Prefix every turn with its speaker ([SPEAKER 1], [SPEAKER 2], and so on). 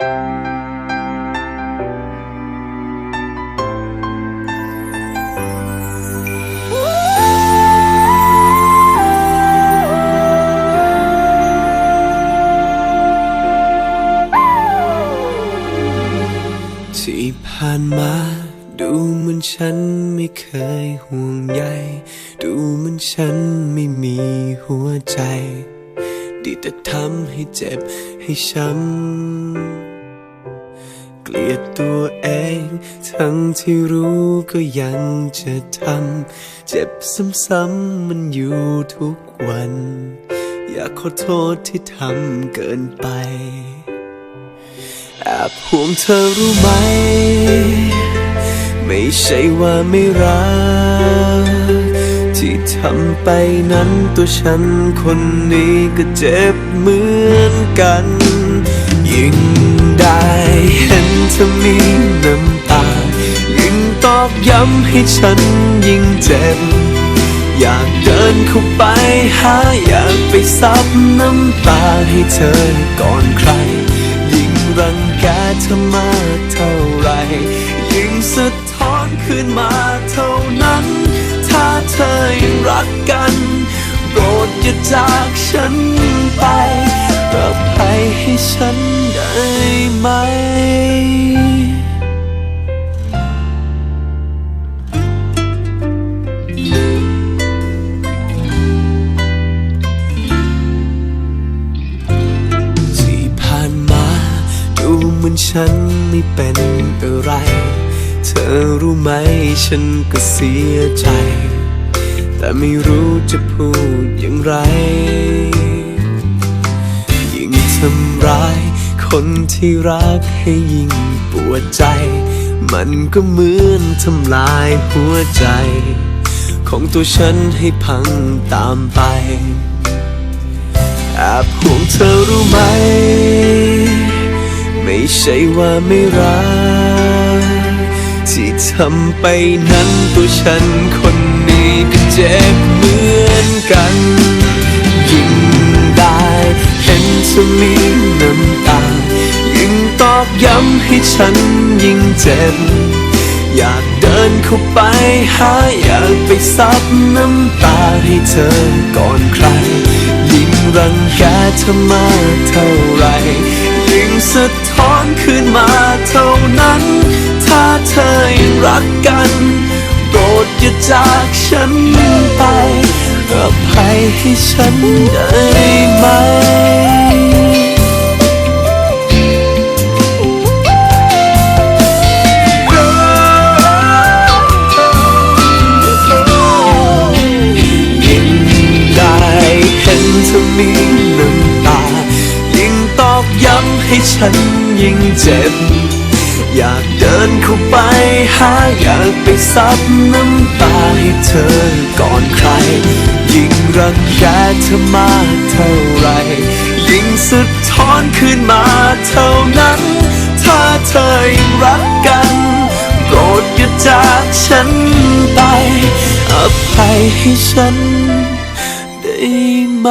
[SPEAKER 1] ที่ผ่านมาดูเหมือนฉันไม่เคยห่วงใยดูเหมือนฉันไม่มีหัวใจ ดีแต่ทำให้เจ็บให้ช้ำ ลียดตัวเอง ทั้งที่รู้ก็ยังจะทำ เจ็บซ้ำๆมันอยู่ทุกวัน อยากขอโทษที่ทำเกินไป แอบห่วงเธอรู้ไหม ไม่ใช่ว่าไม่รัก ที่ทำไปนั้นตัวฉันคนนี้ก็เจ็บเหมือนกัน ยิ่งได้ เห็นเธอมีน้ำตา ยิ่งตอกย้ำให้ฉันยิ่งเจ็บ อยากเดินเข้าไปหาอยากไปซับน้ำตาให้เธอก่อนใคร ยิ่งรังแกเธอมากเท่าไหรยิ่งสะท้อนขึ้นมาเท่านั้น ถ้าเธอยังรักกันโปรดอย่าจากฉันไปรับให้ให้ฉัน เหมือนฉันไม่เป็นอะไร เธอรู้ไหมฉันก็เสียใจ แต่ไม่รู้จะพูดอย่างไร ยิ่งทำร้าย คนที่รักให้ยิ่งปวดใจ มันก็เหมือนทำลายหัวใจ ของตัวฉันให้พังตามไปแอบห่วงเธอรู้ไหม ใช่ว่าไม่รักที่ทำไปนั้นตัวฉันคนนี้ก็เจ็บเหมือนกัน ยิ่งได้เห็นเธอมีน้ำตา ยิ่งตอกย้ำให้ฉันยิ่งเจ็บ อยากเดินเข้าไปหาอยากไปซับน้ำตาให้เธอก่อนใคร ยิ่งรังแกเธอมากเท่าไหรยิ่งสะท้อน เธอยังรักกัน โปรดอย่าจากฉันไปอภัยให้ฉันได้ไหมยิ่งได้เห็นเธอมีน้ำตา ยิ่งตอกย้ำให้ฉันยิ่งเจ็บ อยากเดินเข้าไปหาอยากไปซับน้ำตาให้เธอก่อนใคร ยิ่งรังแกเธอมากเท่าไหรยิ่งสะท้อนขึ้นมาเท่านั้น ถ้าเธอยังรักกันโปรดอย่าจากฉันไปอภัยให้ฉันได้ไหม